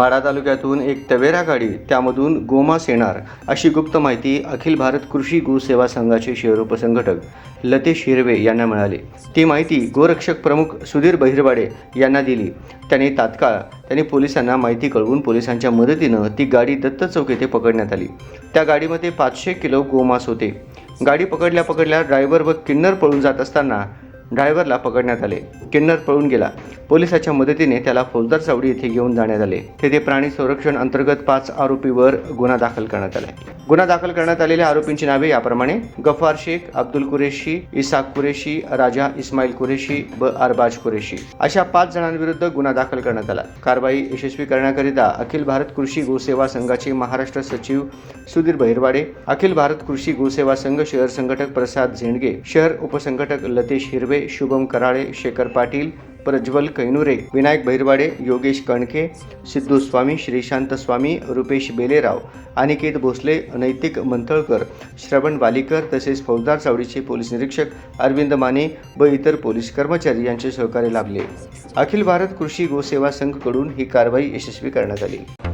माढा तालुक्यातून एक तवेरा गाडी त्यामधून गोमास येणार अशी गुप्त माहिती अखिल भारत कृषी गो सेवा संघाचे शहर उपसंघटक लतेश हिरवे यांना मिळाली. ती माहिती गोरक्षक प्रमुख सुधीर बहिरवाडे यांना दिली. त्यांनी तात्काळ त्यांनी पोलिसांना माहिती कळवून पोलिसांच्या मदतीनं ती गाडी दत्त चौक येथे पकडण्यात आली. त्या गाडीमध्ये पाचशे किलो गोमास होते. गाडी पकडल्या पकडल्या ड्रायव्हर व किन्नर पळून जात असताना ड्रायव्हरला पकडण्यात आले. किन्नर पळून गेला. पोलिसाच्या मदतीने त्याला फौजदार चावडी येथे घेऊन जाण्यात आले. तेथे प्राणी संरक्षण अंतर्गत पाच आरोपीवर गुन्हा दाखल करण्यात आला गुन्हा दाखल करण्यात आलेल्या आरोपींची नावे याप्रमाणे गफार शेख अब्दुल कुरेशी इसाक कुरेशी राजा इस्माईल कुरेशी व अरबाज कुरेशी. अशा पाच जणांविरुद्ध गुन्हा दाखल करण्यात आला. कारवाई यशस्वी करण्याकरिता अखिल भारत कृषी गोसेवा संघाचे महाराष्ट्र सचिव सुधीर बहिरवाडे अखिल भारत कृषी गोसेवा संघ शहर संघटक प्रसाद झेंडगे शहर उपसंघटक लतेश हिरवे शुभम कराळे शेखर पाटील प्रज्वल कैनुरे विनायक भैरवाडे योगेश कणके सिद्धू स्वामी श्रीशांत स्वामी रुपेश बेलेराव अनिकेत भोसले नैतिक मंथळकर श्रवण वालीकर तसेच फौजदार चावडीचे पोलीस निरीक्षक अरविंद माने व इतर पोलीस कर्मचारी यांचे सहकार्य लाभले. अखिल भारत कृषी गोसेवा संघकडून ही कारवाई यशस्वी करण्यात आली.